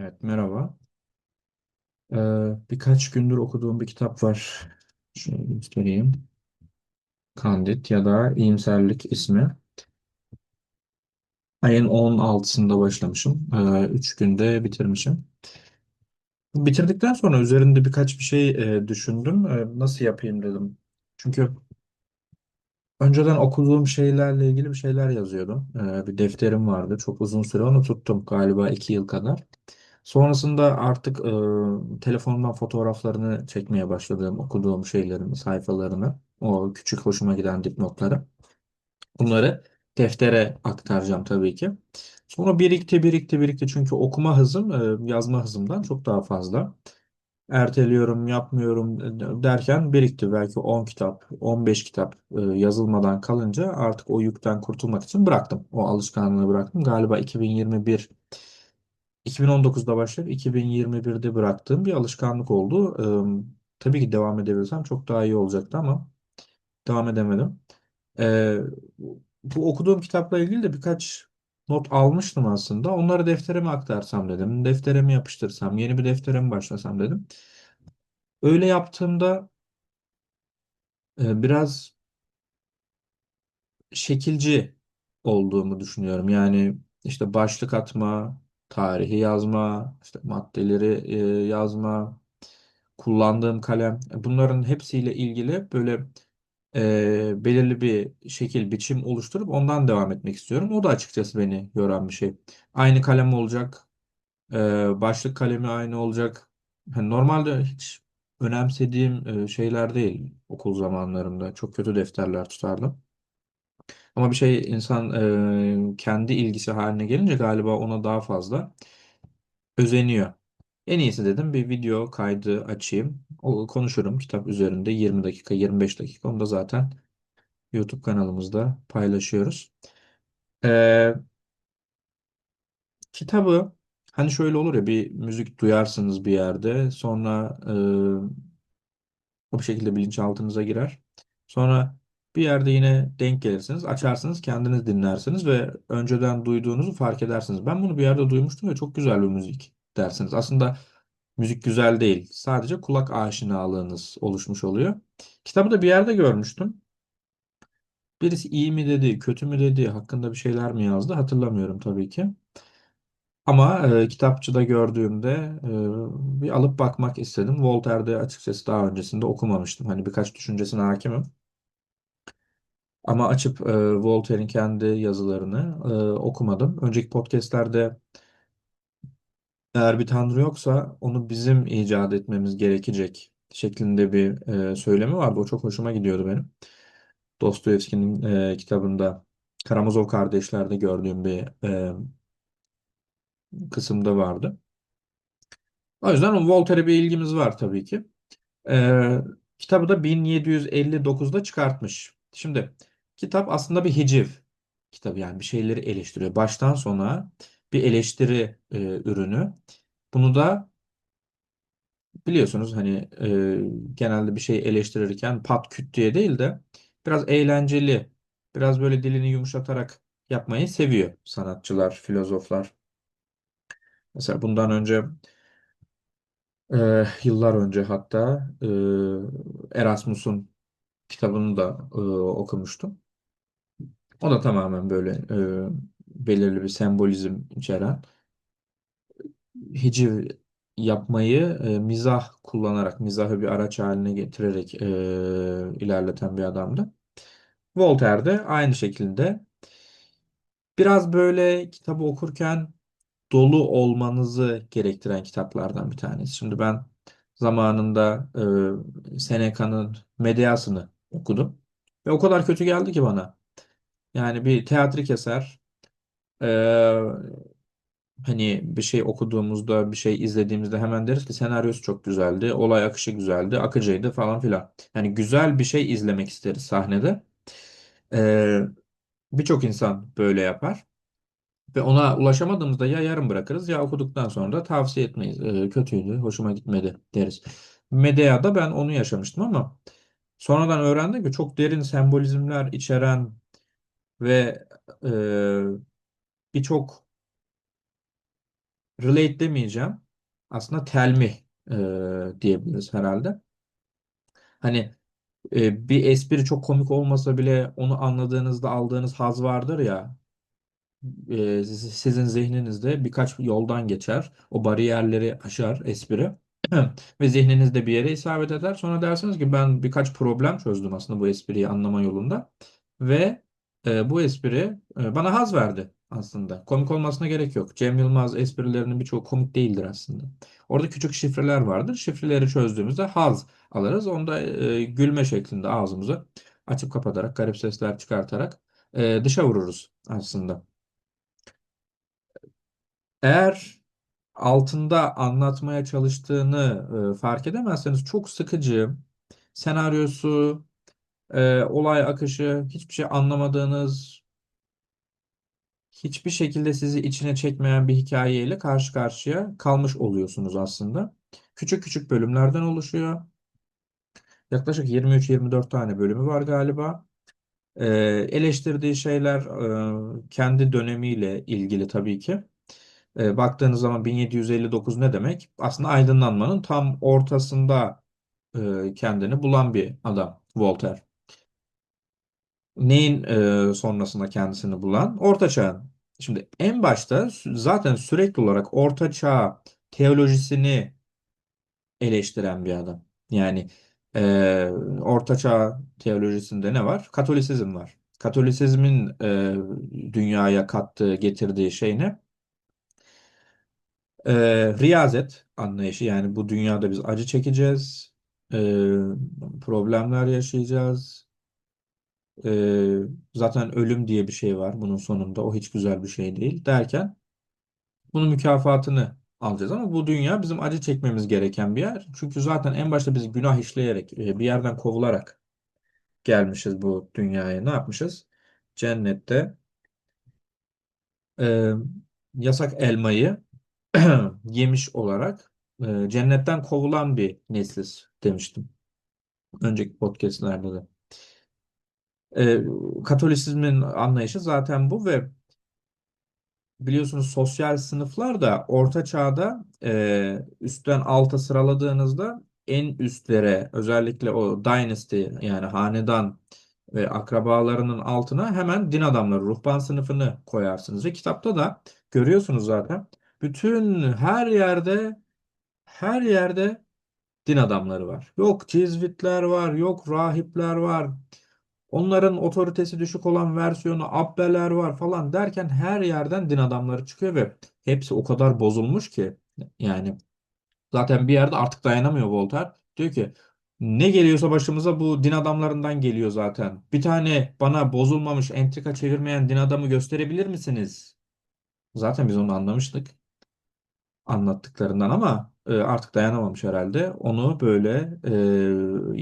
Evet, merhaba. Ee, birkaç gündür okuduğum bir kitap var. Şöyle göstereyim. Kandit ya da İyimserlik ismi. Ayın 16'sında başlamışım. Ee, 3 günde bitirmişim. Bitirdikten sonra üzerinde birkaç bir şey e, düşündüm. Ee, nasıl yapayım dedim. Çünkü önceden okuduğum şeylerle ilgili bir şeyler yazıyordum. Ee, bir defterim vardı. Çok uzun süre onu tuttum. Galiba 2 yıl kadar. Sonrasında artık e, telefonumdan fotoğraflarını çekmeye başladığım okuduğum şeylerin sayfalarını, o küçük hoşuma giden dipnotları. Bunları deftere aktaracağım tabii ki. Sonra birikti, birikti, birikti. Çünkü okuma hızım e, yazma hızımdan çok daha fazla. Erteliyorum, yapmıyorum derken birikti. Belki 10 kitap, 15 kitap e, yazılmadan kalınca artık o yükten kurtulmak için bıraktım. O alışkanlığı bıraktım. Galiba 2021 2019'da başlayıp 2021'de bıraktığım bir alışkanlık oldu. Ee, tabii ki devam edebilirsem çok daha iyi olacaktı ama devam edemedim. Ee, bu okuduğum kitapla ilgili de birkaç not almıştım aslında. Onları defterime aktarsam dedim. Defterime yapıştırsam, yeni bir deftere mi başlasam dedim. Öyle yaptığımda e, biraz şekilci olduğumu düşünüyorum. Yani işte başlık atma, tarihi yazma, işte maddeleri e, yazma, kullandığım kalem bunların hepsiyle ilgili böyle e, belirli bir şekil, biçim oluşturup ondan devam etmek istiyorum. O da açıkçası beni yoran bir şey. Aynı kalem olacak, e, başlık kalemi aynı olacak. Hani normalde hiç önemsediğim e, şeyler değil okul zamanlarımda. Çok kötü defterler tutardım. Ama bir şey insan e, kendi ilgisi haline gelince galiba ona daha fazla özeniyor. En iyisi dedim bir video kaydı açayım. O, konuşurum kitap üzerinde 20 dakika 25 dakika. Onu da zaten YouTube kanalımızda paylaşıyoruz. E, kitabı hani şöyle olur ya bir müzik duyarsınız bir yerde sonra O bir şekilde bilinçaltınıza girer. Sonra bir yerde yine denk gelirsiniz, açarsınız, kendiniz dinlersiniz ve önceden duyduğunuzu fark edersiniz. Ben bunu bir yerde duymuştum ve çok güzel bir müzik dersiniz. Aslında müzik güzel değil, sadece kulak aşinalığınız oluşmuş oluyor. Kitabı da bir yerde görmüştüm. Birisi iyi mi dedi, kötü mü dedi, hakkında bir şeyler mi yazdı hatırlamıyorum tabii ki. Ama e, kitapçıda gördüğümde e, bir alıp bakmak istedim. Voltaire'de açıkçası daha öncesinde okumamıştım. Hani birkaç düşüncesine hakimim. Ama açıp e, Voltaire'in kendi yazılarını e, okumadım. Önceki podcastlerde eğer bir tanrı yoksa onu bizim icat etmemiz gerekecek şeklinde bir e, söylemi vardı. O çok hoşuma gidiyordu benim. Dostoyevski'nin e, kitabında Karamazov kardeşlerde gördüğüm bir e, kısımda vardı. O yüzden Voltaire'e bir ilgimiz var tabii ki. Ee, kitabı da 1759'da çıkartmış. Şimdi kitap aslında bir hiciv kitabı yani bir şeyleri eleştiriyor. Baştan sona bir eleştiri e, ürünü. Bunu da biliyorsunuz hani e, genelde bir şey eleştirirken pat küt diye değil de biraz eğlenceli, biraz böyle dilini yumuşatarak yapmayı seviyor sanatçılar, filozoflar. Mesela bundan önce Ee, yıllar önce hatta e, Erasmus'un kitabını da e, okumuştum. O da tamamen böyle e, belirli bir sembolizm içeren hiciv yapmayı e, mizah kullanarak, mizahı bir araç haline getirerek e, ilerleten bir adamdı. Voltaire de aynı şekilde biraz böyle kitabı okurken dolu olmanızı gerektiren kitaplardan bir tanesi. Şimdi ben zamanında e, Seneca'nın Medeas'ını okudum. Ve o kadar kötü geldi ki bana. Yani bir teatrik eser. e, hani bir şey okuduğumuzda, bir şey izlediğimizde hemen deriz ki senaryosu çok güzeldi, olay akışı güzeldi, akıcıydı falan filan. Yani güzel bir şey izlemek isteriz sahnede. E, birçok insan böyle yapar. Ve ona ulaşamadığımızda ya yarım bırakırız ya okuduktan sonra da tavsiye etmeyiz. Ee, kötüydü, hoşuma gitmedi deriz. Medea'da ben onu yaşamıştım ama sonradan öğrendim ki çok derin sembolizmler içeren ve e, birçok relate demeyeceğim. Aslında telmih e, diyebiliriz herhalde. Hani e, bir espri çok komik olmasa bile onu anladığınızda aldığınız haz vardır ya. e, sizin zihninizde birkaç yoldan geçer. O bariyerleri aşar espri. Ve zihninizde bir yere isabet eder. Sonra dersiniz ki ben birkaç problem çözdüm aslında bu espriyi anlama yolunda. Ve e, bu espri e, bana haz verdi aslında. Komik olmasına gerek yok. Cem Yılmaz esprilerinin birçoğu komik değildir aslında. Orada küçük şifreler vardır. Şifreleri çözdüğümüzde haz alırız. Onda e, gülme şeklinde ağzımızı açıp kapatarak, garip sesler çıkartarak e, dışa vururuz aslında. Eğer altında anlatmaya çalıştığını e, fark edemezseniz çok sıkıcı, senaryosu, e, olay akışı, hiçbir şey anlamadığınız, hiçbir şekilde sizi içine çekmeyen bir hikayeyle karşı karşıya kalmış oluyorsunuz aslında. Küçük küçük bölümlerden oluşuyor. Yaklaşık 23-24 tane bölümü var galiba. E, eleştirdiği şeyler e, kendi dönemiyle ilgili tabii ki. E, baktığınız zaman 1759 ne demek? Aslında aydınlanmanın tam ortasında e, kendini bulan bir adam Voltaire. Neyin e, sonrasında kendisini bulan? Orta Çağ'ın. Şimdi en başta zaten sürekli olarak Orta Çağ teolojisini eleştiren bir adam. Yani e, Orta Çağ teolojisinde ne var? Katolisizm var. Katolisizmin e, dünyaya kattığı, getirdiği şey ne? Ee, riyazet anlayışı yani bu dünyada biz acı çekeceğiz, ee, problemler yaşayacağız. Ee, zaten ölüm diye bir şey var bunun sonunda o hiç güzel bir şey değil derken bunun mükafatını alacağız ama bu dünya bizim acı çekmemiz gereken bir yer. Çünkü zaten en başta biz günah işleyerek e, bir yerden kovularak gelmişiz bu dünyaya ne yapmışız? Cennette e, yasak elmayı yemiş olarak e, cennetten kovulan bir nesliz demiştim. Önceki podcastlerde de. E, Katolisizmin anlayışı zaten bu ve biliyorsunuz sosyal sınıflar da Orta Çağ'da e, üstten alta sıraladığınızda en üstlere özellikle o dynasty yani hanedan ve akrabalarının altına hemen din adamları, ruhban sınıfını koyarsınız. Ve kitapta da görüyorsunuz zaten. Bütün her yerde her yerde din adamları var. Yok cizvitler var, yok rahipler var. Onların otoritesi düşük olan versiyonu abbeler var falan derken her yerden din adamları çıkıyor ve hepsi o kadar bozulmuş ki yani zaten bir yerde artık dayanamıyor Voltaire. Diyor ki ne geliyorsa başımıza bu din adamlarından geliyor zaten. Bir tane bana bozulmamış entrika çevirmeyen din adamı gösterebilir misiniz? Zaten biz onu anlamıştık anlattıklarından ama e, artık dayanamamış herhalde. Onu böyle e,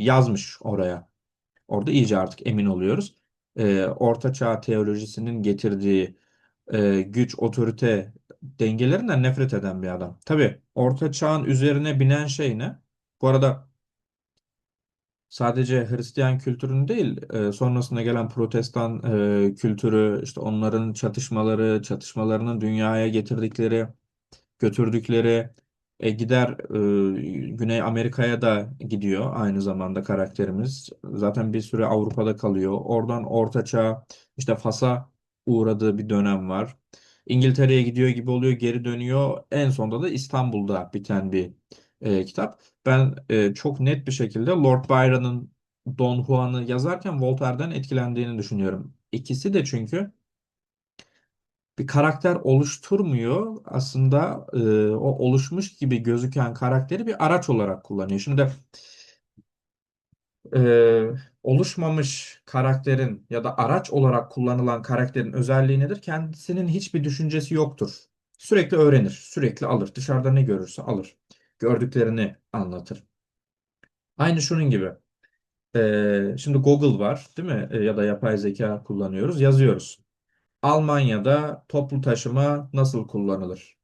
yazmış oraya. Orada iyice artık emin oluyoruz. E, Orta Çağ teolojisinin getirdiği e, güç, otorite dengelerinden nefret eden bir adam. Tabii Orta Çağ'ın üzerine binen şey ne? Bu arada sadece Hristiyan kültürünü değil, e, sonrasında gelen Protestan e, kültürü, işte onların çatışmaları, çatışmalarının dünyaya getirdikleri götürdükleri e, gider e, Güney Amerika'ya da gidiyor aynı zamanda karakterimiz. Zaten bir süre Avrupa'da kalıyor. Oradan Orta Çağ işte Fas'a uğradığı bir dönem var. İngiltere'ye gidiyor gibi oluyor, geri dönüyor. En sonunda da İstanbul'da biten bir e, kitap. Ben e, çok net bir şekilde Lord Byron'ın Don Juan'ı yazarken Voltaire'den etkilendiğini düşünüyorum. İkisi de çünkü bir karakter oluşturmuyor. Aslında e, o oluşmuş gibi gözüken karakteri bir araç olarak kullanıyor. Şimdi e, oluşmamış karakterin ya da araç olarak kullanılan karakterin özelliği nedir? Kendisinin hiçbir düşüncesi yoktur. Sürekli öğrenir, sürekli alır. Dışarıda ne görürse alır. Gördüklerini anlatır. Aynı şunun gibi. E, şimdi Google var, değil mi? E, ya da yapay zeka kullanıyoruz, yazıyoruz. Almanya'da toplu taşıma nasıl kullanılır?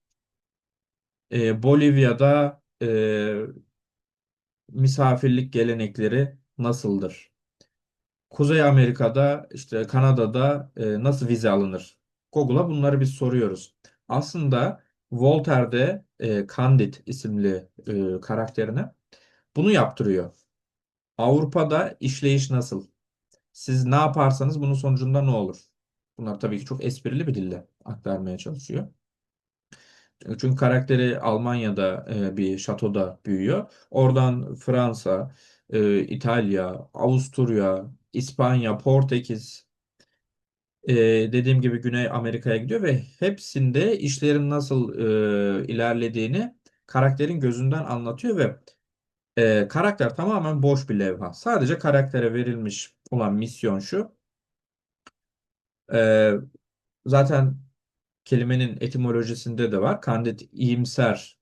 Ee, Bolivya'da e, misafirlik gelenekleri nasıldır? Kuzey Amerika'da, işte Kanada'da e, nasıl vize alınır? Google'a bunları biz soruyoruz. Aslında Voltaire'de e, Candide isimli e, karakterine bunu yaptırıyor. Avrupa'da işleyiş nasıl? Siz ne yaparsanız bunun sonucunda ne olur? Bunlar tabii ki çok esprili bir dille aktarmaya çalışıyor. Çünkü karakteri Almanya'da e, bir şatoda büyüyor. Oradan Fransa, e, İtalya, Avusturya, İspanya, Portekiz, e, dediğim gibi Güney Amerika'ya gidiyor ve hepsinde işlerin nasıl ilerlediğini karakterin gözünden anlatıyor ve karakter tamamen boş bir levha. Sadece karaktere verilmiş olan misyon şu. E, zaten kelimenin etimolojisinde de var. Candid iyimser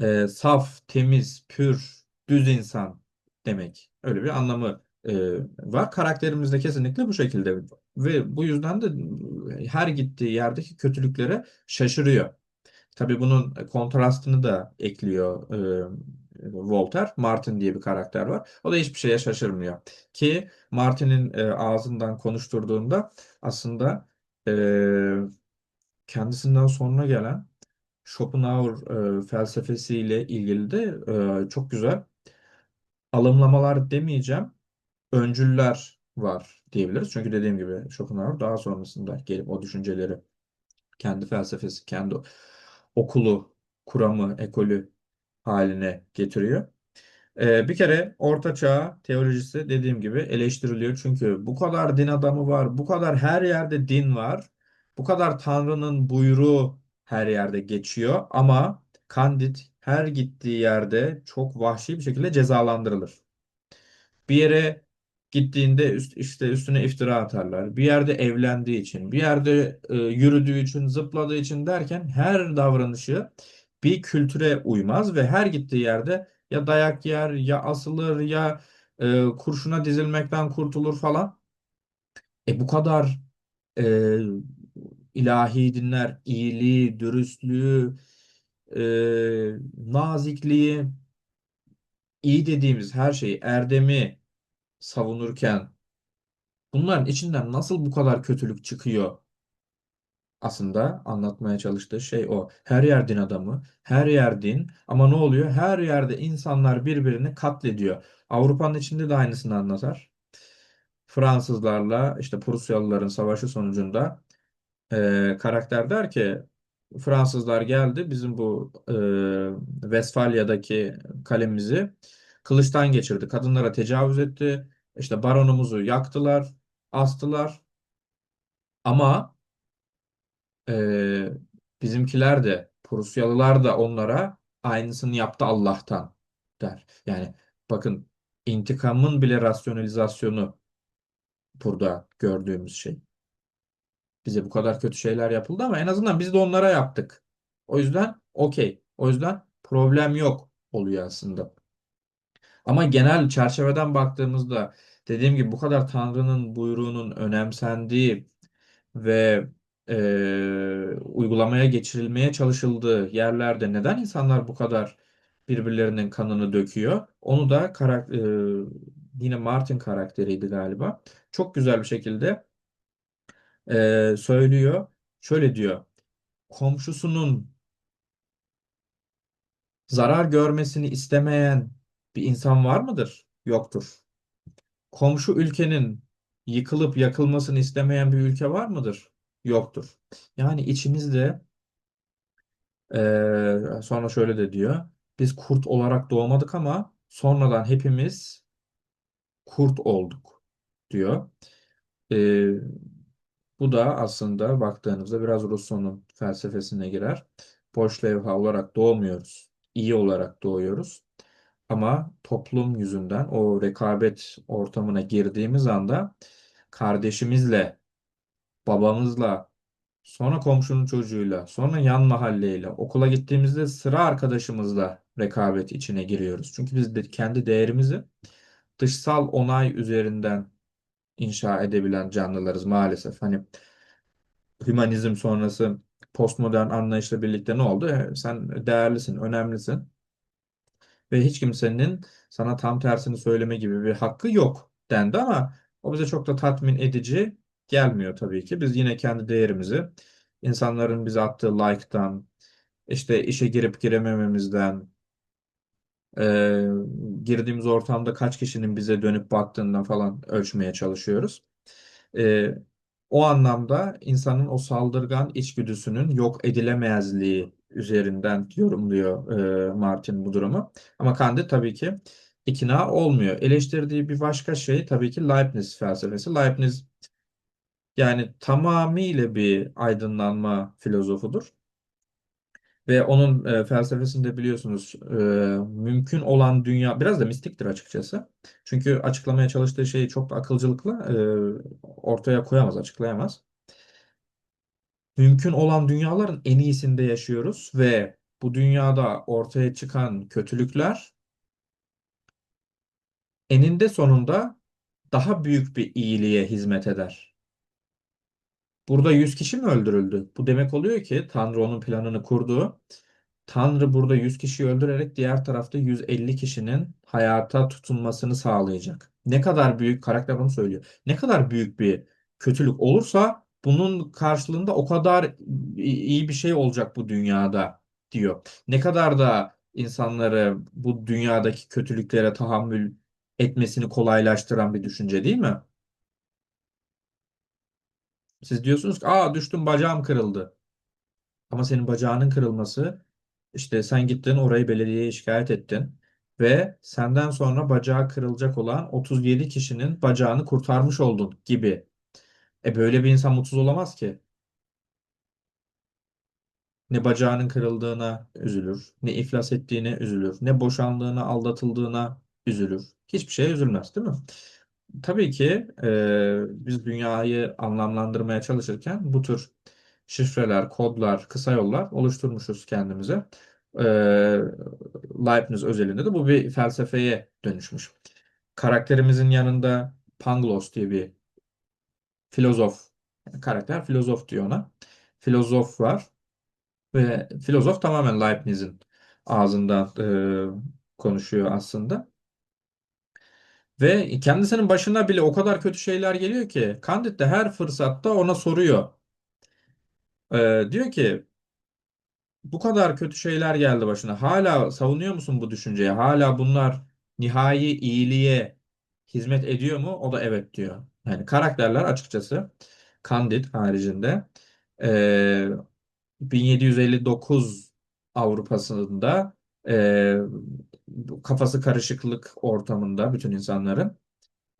e, saf, temiz, pür, düz insan demek. Öyle bir anlamı e, var. Karakterimiz de kesinlikle bu şekilde ve bu yüzden de her gittiği yerdeki kötülüklere şaşırıyor. Tabii bunun kontrastını da ekliyor Voltaire. Martin diye bir karakter var. O da hiçbir şeye şaşırmıyor. Ki Martin'in e, ağzından konuşturduğunda aslında e, kendisinden sonra gelen Schopenhauer e, felsefesiyle ilgili de e, çok güzel alımlamalar demeyeceğim, öncüller var diyebiliriz. Çünkü dediğim gibi Schopenhauer daha sonrasında gelip o düşünceleri kendi felsefesi, kendi okulu, kuramı, ekolü haline getiriyor. Ee, bir kere Orta Çağ teolojisi dediğim gibi eleştiriliyor. Çünkü bu kadar din adamı var, bu kadar her yerde din var, bu kadar Tanrı'nın buyruğu her yerde geçiyor ama Kandid her gittiği yerde çok vahşi bir şekilde cezalandırılır. Bir yere gittiğinde üst, işte üstüne iftira atarlar. Bir yerde evlendiği için, bir yerde e, yürüdüğü için, zıpladığı için derken her davranışı bir kültüre uymaz ve her gittiği yerde ya dayak yer, ya asılır, ya e, kurşuna dizilmekten kurtulur falan. E bu kadar e, ilahi dinler, iyiliği, dürüstlüğü, e, nazikliği, iyi dediğimiz her şeyi, erdemi savunurken bunların içinden nasıl bu kadar kötülük çıkıyor? Aslında anlatmaya çalıştığı şey o. Her yer din adamı, her yer din ama ne oluyor? Her yerde insanlar birbirini katlediyor. Avrupa'nın içinde de aynısını anlatar. Fransızlarla işte Prusyalıların savaşı sonucunda e, karakter der ki Fransızlar geldi bizim bu e, Vesfalya'daki kalemizi kılıçtan geçirdi. Kadınlara tecavüz etti. İşte baronumuzu yaktılar, astılar. Ama e, bizimkiler de Prusyalılar da onlara aynısını yaptı Allah'tan der. Yani bakın intikamın bile rasyonalizasyonu burada gördüğümüz şey. Bize bu kadar kötü şeyler yapıldı ama en azından biz de onlara yaptık. O yüzden okey. O yüzden problem yok oluyor aslında. Ama genel çerçeveden baktığımızda dediğim gibi bu kadar Tanrı'nın buyruğunun önemsendiği ve e, uygulamaya geçirilmeye çalışıldığı yerlerde neden insanlar bu kadar birbirlerinin kanını döküyor? Onu da karak e, yine Martin karakteriydi galiba. Çok güzel bir şekilde e, söylüyor. Şöyle diyor. Komşusunun zarar görmesini istemeyen bir insan var mıdır? Yoktur. Komşu ülkenin yıkılıp yakılmasını istemeyen bir ülke var mıdır? Yoktur. Yani içimizde e, sonra şöyle de diyor. Biz kurt olarak doğmadık ama sonradan hepimiz kurt olduk diyor. E, bu da aslında baktığınızda biraz Rousseau'nun felsefesine girer. Boş levha olarak doğmuyoruz. iyi olarak doğuyoruz. Ama toplum yüzünden o rekabet ortamına girdiğimiz anda kardeşimizle, babamızla, sonra komşunun çocuğuyla, sonra yan mahalleyle, okula gittiğimizde sıra arkadaşımızla rekabet içine giriyoruz. Çünkü biz de kendi değerimizi dışsal onay üzerinden inşa edebilen canlılarız maalesef. Hani hümanizm sonrası postmodern anlayışla birlikte ne oldu? Sen değerlisin, önemlisin ve hiç kimsenin sana tam tersini söyleme gibi bir hakkı yok dendi ama o bize çok da tatmin edici gelmiyor tabii ki. Biz yine kendi değerimizi insanların bize attığı like'tan, işte işe girip giremememizden, e, girdiğimiz ortamda kaç kişinin bize dönüp baktığından falan ölçmeye çalışıyoruz. E, o anlamda insanın o saldırgan içgüdüsünün yok edilemezliği üzerinden yorumluyor e, Martin bu durumu. Ama Kant tabii ki ikna olmuyor. Eleştirdiği bir başka şey tabii ki Leibniz felsefesi. Leibniz yani tamamıyla bir aydınlanma filozofudur. Ve onun e, felsefesinde biliyorsunuz e, mümkün olan dünya biraz da mistiktir açıkçası. Çünkü açıklamaya çalıştığı şeyi çok akılcılıkla e, ortaya koyamaz, açıklayamaz. Mümkün olan dünyaların en iyisinde yaşıyoruz ve bu dünyada ortaya çıkan kötülükler eninde sonunda daha büyük bir iyiliğe hizmet eder. Burada 100 kişi mi öldürüldü? Bu demek oluyor ki Tanrı onun planını kurdu Tanrı burada 100 kişiyi öldürerek diğer tarafta 150 kişinin hayata tutunmasını sağlayacak. Ne kadar büyük karakter bunu söylüyor. Ne kadar büyük bir kötülük olursa bunun karşılığında o kadar iyi bir şey olacak bu dünyada diyor. Ne kadar da insanları bu dünyadaki kötülüklere tahammül etmesini kolaylaştıran bir düşünce değil mi? Siz diyorsunuz ki aa düştüm bacağım kırıldı. Ama senin bacağının kırılması işte sen gittin orayı belediyeye şikayet ettin ve senden sonra bacağı kırılacak olan 37 kişinin bacağını kurtarmış oldun gibi. E böyle bir insan mutsuz olamaz ki. Ne bacağının kırıldığına üzülür, ne iflas ettiğine üzülür, ne boşandığına, aldatıldığına üzülür. Hiçbir şeye üzülmez, değil mi? Tabii ki e, biz dünyayı anlamlandırmaya çalışırken bu tür şifreler, kodlar, kısa yollar oluşturmuşuz kendimize. E, Leibniz özelinde de bu bir felsefeye dönüşmüş. Karakterimizin yanında Pangloss diye bir filozof, karakter filozof diyor ona. Filozof var ve filozof tamamen Leibniz'in ağzından e, konuşuyor aslında. Ve kendisinin başına bile o kadar kötü şeyler geliyor ki Candide de her fırsatta ona soruyor. Ee, diyor ki bu kadar kötü şeyler geldi başına. Hala savunuyor musun bu düşünceyi? Hala bunlar nihai iyiliğe hizmet ediyor mu? O da evet diyor. Yani karakterler açıkçası Candide haricinde ee, 1759 Avrupa'sında ee, kafası karışıklık ortamında bütün insanların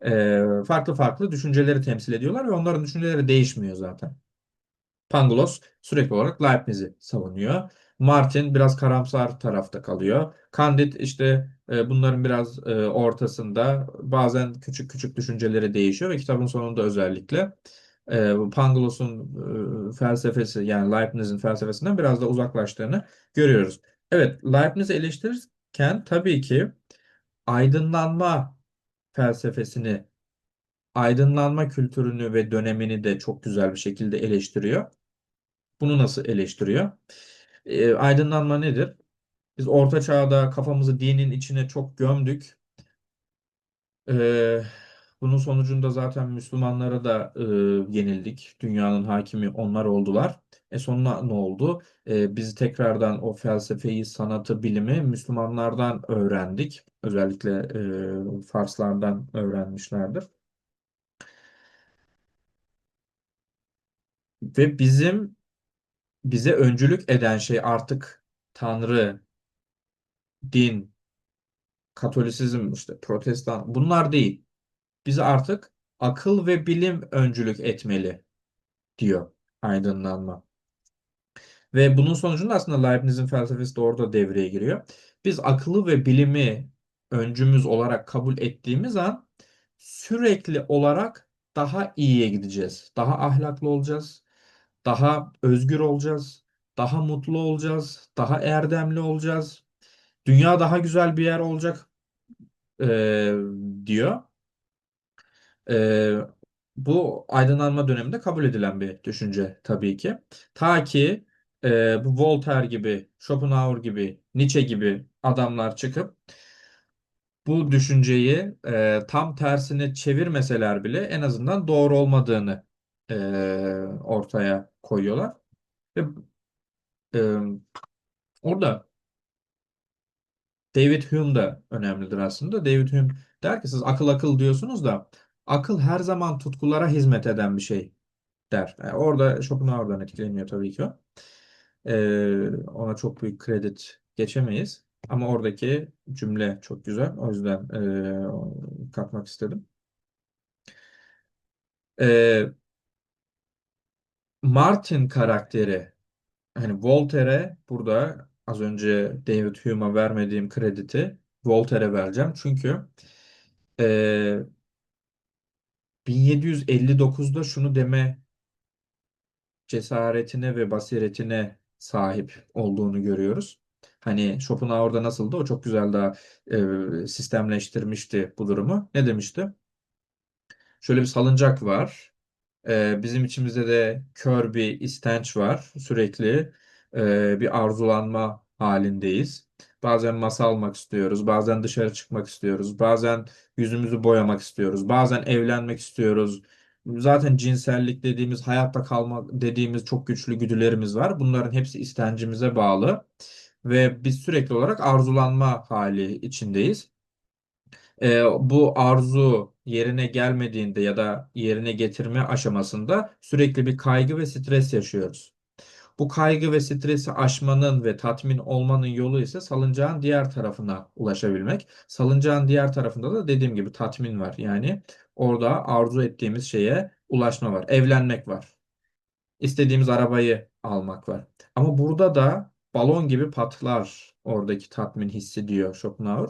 e, farklı farklı düşünceleri temsil ediyorlar ve onların düşünceleri değişmiyor zaten. Pangloss sürekli olarak Leibniz'i savunuyor. Martin biraz karamsar tarafta kalıyor. Candide işte e, bunların biraz e, ortasında bazen küçük küçük düşünceleri değişiyor ve kitabın sonunda özellikle e, Pangloss'un e, felsefesi yani Leibniz'in felsefesinden biraz da uzaklaştığını görüyoruz. Evet, Leibniz'i eleştirirken tabii ki aydınlanma felsefesini aydınlanma kültürünü ve dönemini de çok güzel bir şekilde eleştiriyor. Bunu nasıl eleştiriyor? E, aydınlanma nedir? Biz Orta Çağ'da kafamızı dinin içine çok gömdük. E, bunun sonucunda zaten Müslümanlara da e, yenildik. Dünyanın hakimi onlar oldular. E sonra ne oldu? E, biz tekrardan o felsefeyi, sanatı, bilimi Müslümanlardan öğrendik. Özellikle e, Farslardan öğrenmişlerdir. Ve bizim bize öncülük eden şey artık Tanrı, din, Katolisizm, işte Protestan bunlar değil. Bize artık akıl ve bilim öncülük etmeli diyor aydınlanma. Ve bunun sonucunda aslında Leibniz'in felsefesi de orada devreye giriyor. Biz akıllı ve bilimi öncümüz olarak kabul ettiğimiz an sürekli olarak daha iyiye gideceğiz. Daha ahlaklı olacağız. Daha özgür olacağız. Daha mutlu olacağız. Daha erdemli olacağız. Dünya daha güzel bir yer olacak e, diyor. E, bu aydınlanma döneminde kabul edilen bir düşünce tabii ki. Ta ki e, bu Voltaire gibi, Schopenhauer gibi, Nietzsche gibi adamlar çıkıp bu düşünceyi e, tam tersine çevirmeseler bile en azından doğru olmadığını e, ortaya koyuyorlar. e, orada David Hume da önemlidir aslında. David Hume der ki siz akıl akıl diyorsunuz da akıl her zaman tutkulara hizmet eden bir şey der. Yani orada Schopenhauer'dan etkileniyor tabii ki o. Ee, ona çok büyük kredi geçemeyiz. Ama oradaki cümle çok güzel. O yüzden ee, katmak istedim. Ee, Martin karakteri hani Voltaire'e burada az önce David Hume'a vermediğim krediti Voltaire'e vereceğim. Çünkü ee, 1759'da şunu deme cesaretine ve basiretine sahip olduğunu görüyoruz. Hani Schopenhauer'da nasıldı? O çok güzel daha e, sistemleştirmişti bu durumu. Ne demişti? Şöyle bir salıncak var. Ee, bizim içimizde de kör bir istenç var. Sürekli e, bir arzulanma halindeyiz. Bazen masa almak istiyoruz, bazen dışarı çıkmak istiyoruz, bazen yüzümüzü boyamak istiyoruz, bazen evlenmek istiyoruz. Zaten cinsellik dediğimiz, hayatta kalmak dediğimiz çok güçlü güdülerimiz var. Bunların hepsi istencimize bağlı ve biz sürekli olarak arzulanma hali içindeyiz. Ee, bu arzu yerine gelmediğinde ya da yerine getirme aşamasında sürekli bir kaygı ve stres yaşıyoruz. Bu kaygı ve stresi aşmanın ve tatmin olmanın yolu ise salıncağın diğer tarafına ulaşabilmek. Salıncağın diğer tarafında da dediğim gibi tatmin var. Yani orada arzu ettiğimiz şeye ulaşma var. Evlenmek var. İstediğimiz arabayı almak var. Ama burada da balon gibi patlar oradaki tatmin hissi diyor Schopenhauer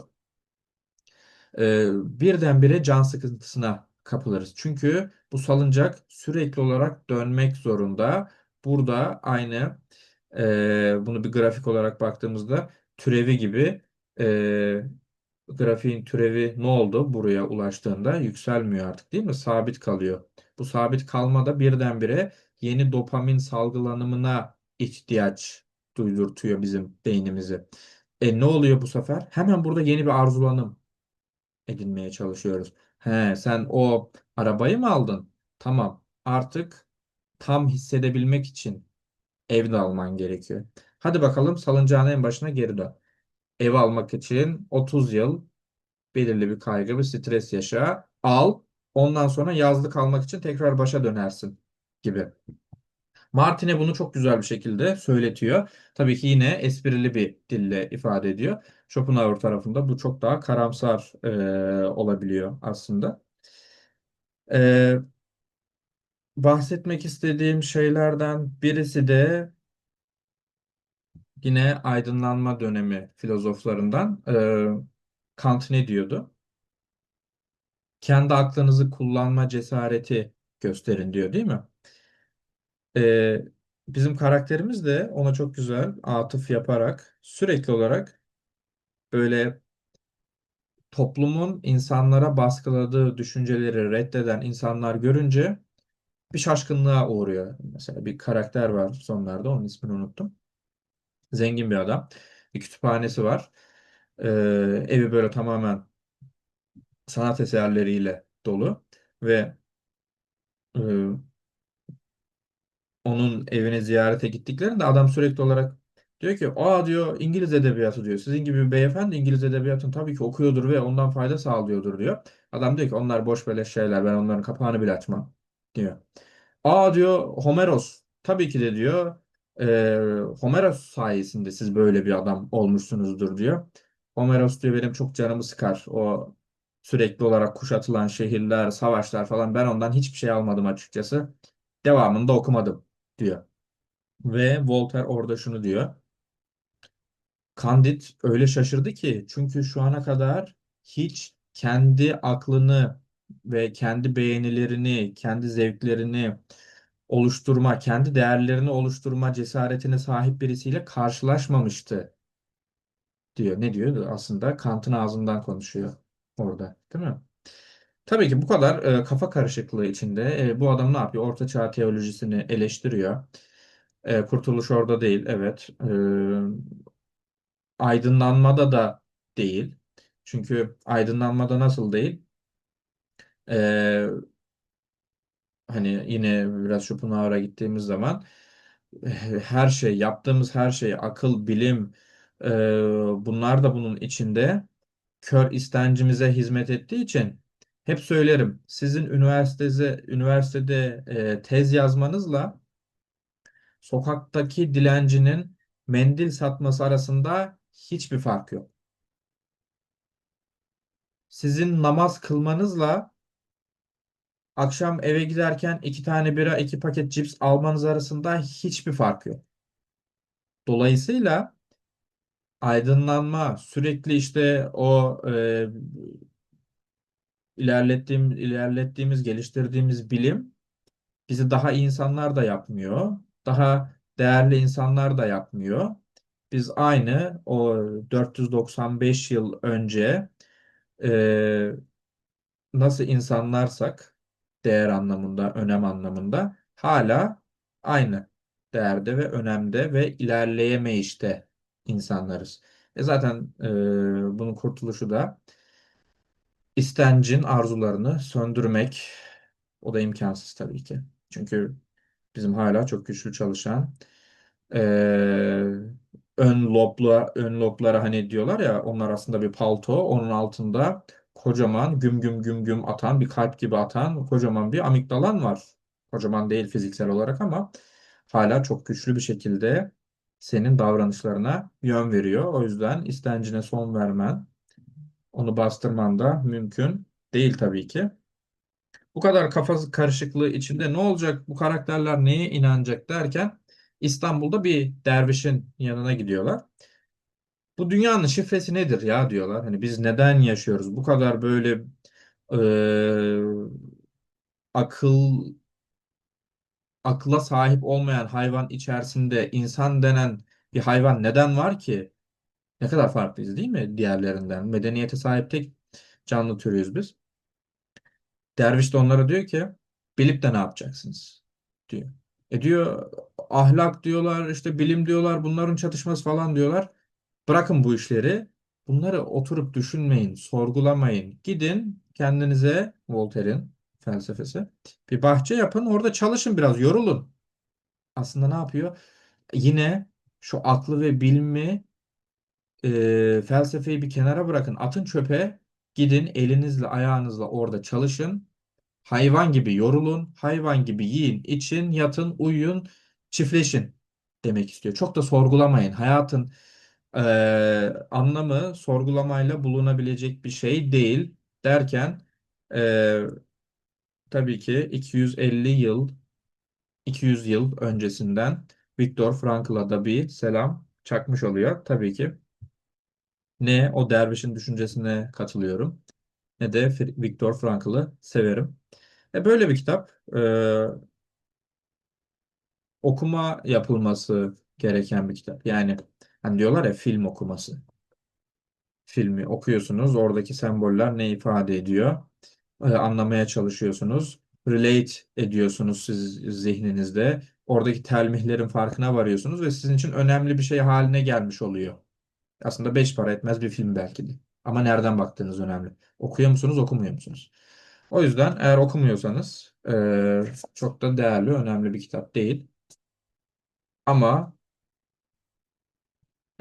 e, birdenbire can sıkıntısına kapılırız. Çünkü bu salıncak sürekli olarak dönmek zorunda. Burada aynı e, bunu bir grafik olarak baktığımızda türevi gibi e, grafiğin türevi ne oldu buraya ulaştığında yükselmiyor artık değil mi? Sabit kalıyor. Bu sabit kalmada birdenbire yeni dopamin salgılanımına ihtiyaç duydurtuyor bizim beynimizi. E ne oluyor bu sefer? Hemen burada yeni bir arzulanım edinmeye çalışıyoruz. He, sen o arabayı mı aldın? Tamam. Artık tam hissedebilmek için ev alman gerekiyor. Hadi bakalım salıncağın en başına geri dön. Ev almak için 30 yıl belirli bir kaygı ve stres yaşa. Al. Ondan sonra yazlık almak için tekrar başa dönersin gibi. Martine bunu çok güzel bir şekilde söyletiyor. Tabii ki yine esprili bir dille ifade ediyor. Schopenhauer tarafında bu çok daha karamsar e, olabiliyor aslında. E, bahsetmek istediğim şeylerden birisi de yine aydınlanma dönemi filozoflarından e, Kant ne diyordu? Kendi aklınızı kullanma cesareti gösterin diyor değil mi? E, bizim karakterimiz de ona çok güzel atıf yaparak sürekli olarak böyle toplumun insanlara baskıladığı düşünceleri reddeden insanlar görünce bir şaşkınlığa uğruyor. Mesela bir karakter var sonlarda onun ismini unuttum. Zengin bir adam. Bir kütüphanesi var. Ee, evi böyle tamamen sanat eserleriyle dolu ve e, onun evine ziyarete gittiklerinde adam sürekli olarak diyor ki aa diyor İngiliz edebiyatı diyor. Sizin gibi bir beyefendi İngiliz edebiyatını tabii ki okuyordur ve ondan fayda sağlıyordur diyor. Adam diyor ki onlar boş beleş şeyler ben onların kapağını bile açmam diyor. Aa diyor Homeros tabii ki de diyor e, Homeros sayesinde siz böyle bir adam olmuşsunuzdur diyor. Homeros diyor benim çok canımı sıkar. O sürekli olarak kuşatılan şehirler, savaşlar falan ben ondan hiçbir şey almadım açıkçası. Devamını da okumadım diyor. Ve Voltaire orada şunu diyor. Candide öyle şaşırdı ki çünkü şu ana kadar hiç kendi aklını ve kendi beğenilerini, kendi zevklerini oluşturma, kendi değerlerini oluşturma cesaretine sahip birisiyle karşılaşmamıştı diyor. Ne diyor? Aslında Kant'ın ağzından konuşuyor orada, değil mi? Tabii ki bu kadar e, kafa karışıklığı içinde e, bu adam ne yapıyor? Orta Çağ teolojisini eleştiriyor. E, kurtuluş orada değil, evet. E, aydınlanmada da değil. Çünkü aydınlanmada nasıl değil? E, hani yine biraz Schopenhauer'a gittiğimiz zaman her şey, yaptığımız her şey, akıl, bilim, e, bunlar da bunun içinde kör istencimize hizmet ettiği için hep söylerim. Sizin üniversitede, üniversitede e, tez yazmanızla sokaktaki dilencinin mendil satması arasında hiçbir fark yok. Sizin namaz kılmanızla akşam eve giderken iki tane bira, iki paket cips almanız arasında hiçbir fark yok. Dolayısıyla aydınlanma, sürekli işte o e, ilerlettiğim, ilerlettiğimiz, geliştirdiğimiz bilim bizi daha insanlar da yapmıyor. Daha değerli insanlar da yapmıyor. Biz aynı o 495 yıl önce e, nasıl insanlarsak değer anlamında, önem anlamında hala aynı değerde ve önemde ve ilerleyemeyişte insanlarız. E zaten e, bunun kurtuluşu da istencin arzularını söndürmek. O da imkansız tabii ki. Çünkü bizim hala çok güçlü çalışan ee, ön lobla ön loblara hani diyorlar ya onlar aslında bir palto onun altında kocaman güm güm güm güm atan bir kalp gibi atan kocaman bir amigdalan var. Kocaman değil fiziksel olarak ama hala çok güçlü bir şekilde senin davranışlarına yön veriyor. O yüzden istencine son vermen, onu bastırman da mümkün değil tabii ki. Bu kadar kafası karışıklığı içinde ne olacak, bu karakterler neye inanacak derken İstanbul'da bir dervişin yanına gidiyorlar. Bu dünyanın şifresi nedir ya diyorlar. Hani biz neden yaşıyoruz? Bu kadar böyle e, akıl akla sahip olmayan hayvan içerisinde insan denen bir hayvan neden var ki? Ne kadar farklıyız değil mi diğerlerinden? Medeniyete sahip tek canlı türüyüz biz. Derviş de onlara diyor ki bilip de ne yapacaksınız diyor. E diyor ahlak diyorlar işte bilim diyorlar bunların çatışması falan diyorlar. Bırakın bu işleri. Bunları oturup düşünmeyin, sorgulamayın. Gidin kendinize Voltaire'in felsefesi bir bahçe yapın orada çalışın biraz yorulun. Aslında ne yapıyor? Yine şu aklı ve bilimi e, felsefeyi bir kenara bırakın. Atın çöpe gidin elinizle ayağınızla orada çalışın. Hayvan gibi yorulun, hayvan gibi yiyin, için, yatın, uyuyun, çiftleşin demek istiyor. Çok da sorgulamayın. Hayatın eee, anlamı sorgulamayla bulunabilecek bir şey değil derken eee, tabii ki 250 yıl 200 yıl öncesinden Viktor Frankl'a da bir selam çakmış oluyor. Tabii ki ne o dervişin düşüncesine katılıyorum ne de Viktor Frankl'ı severim. E böyle bir kitap. E, okuma yapılması gereken bir kitap. Yani hani diyorlar ya film okuması. Filmi okuyorsunuz. Oradaki semboller ne ifade ediyor? E, anlamaya çalışıyorsunuz. Relate ediyorsunuz siz zihninizde. Oradaki telmihlerin farkına varıyorsunuz ve sizin için önemli bir şey haline gelmiş oluyor. Aslında beş para etmez bir film belki de. Ama nereden baktığınız önemli. Okuyor musunuz, okumuyor musunuz? O yüzden eğer okumuyorsanız e, çok da değerli, önemli bir kitap değil. Ama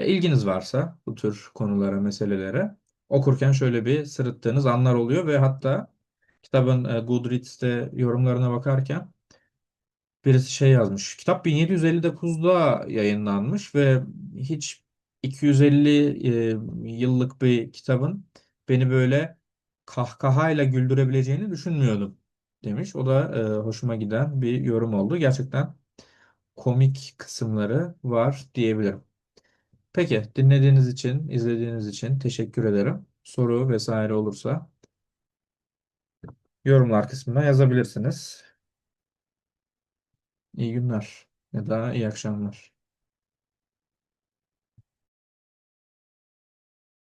e, ilginiz varsa bu tür konulara, meselelere okurken şöyle bir sırıttığınız anlar oluyor ve hatta kitabın e, Goodreads'te yorumlarına bakarken birisi şey yazmış. Kitap 1759'da yayınlanmış ve hiç 250 e, yıllık bir kitabın beni böyle kahkahayla güldürebileceğini düşünmüyordum demiş. O da e, hoşuma giden bir yorum oldu. Gerçekten komik kısımları var diyebilirim. Peki dinlediğiniz için, izlediğiniz için teşekkür ederim. Soru vesaire olursa yorumlar kısmına yazabilirsiniz. İyi günler ya da iyi akşamlar.